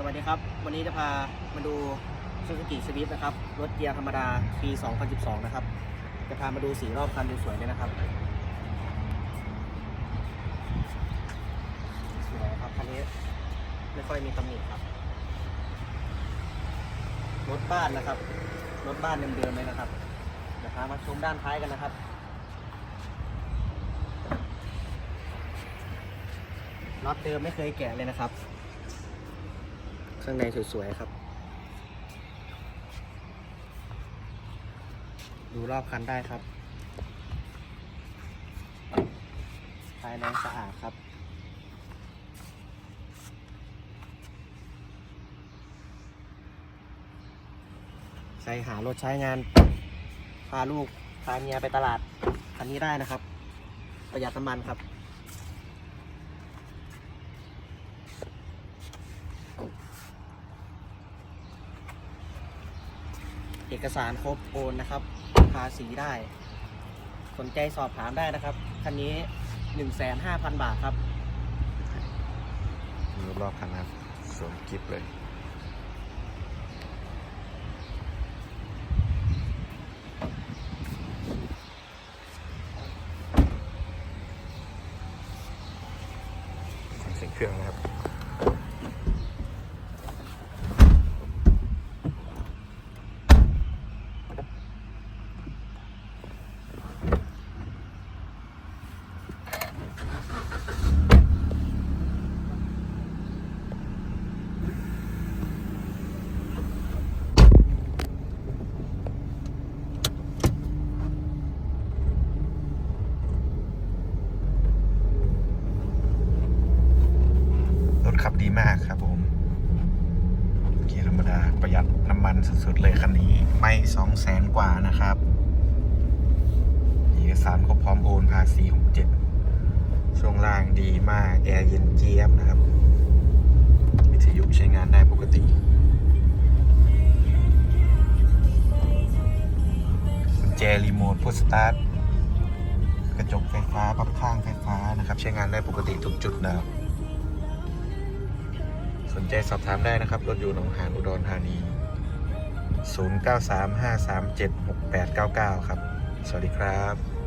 สวัสดีครับ วันนี้จะพามาดู Suzuki Swift นะครับ รถเกียร์ธรรมดาปี 2012 นะครับ จะพามาดูสีรอบคันสวยๆเลยนะครับ สวยครับคันนี้ไม่ค่อยมีตำหนิครับ รถบ้านนะครับ รถบ้านเดิมๆเลยนะครับเดี๋ยวพามาชมด้านท้ายกันนะครับน็อตเดิมไม่เคยแกะเลยนะครับ ข้างในสวยๆครับ ดูรอบคันได้ครับภายในสะอาดครับใช้หารถใช้งาน พาลูกพาเมียไปตลาด คันนี้ได้นะครับ ประหยัดน้ำมันครับ เอกสารครบโอนนะครับภาษีได้ สนใจสอบถามได้นะครับคันนี้1,500,000บาทครับรอบรอบคันนะครับสวมกิฟเลย เสียงเครื่องนะครับ ขับดีมากครับผมเกียร์ธรรมดาประหยัดน้ำมันสุดๆเลยคันนี้ ไม่สองแสนกว่านะครับเอกสารครบพร้อมโอนภาษีหกเจ็ดช่วงล่างดีมาก แอร์เย็นเจี๊ยบนะครับวิทยุใช้งานได้ปกติแจรีโมทพุชสตาร์ทกระจกไฟฟ้า พับข้างไฟฟ้านะครับ ใช้งานได้ปกติทุกจุดนะครับ นใจสอบถามได้นะครับ รถอยู่หนองหานอุดรธานี 0935376899 ครับ สวัสดีครับ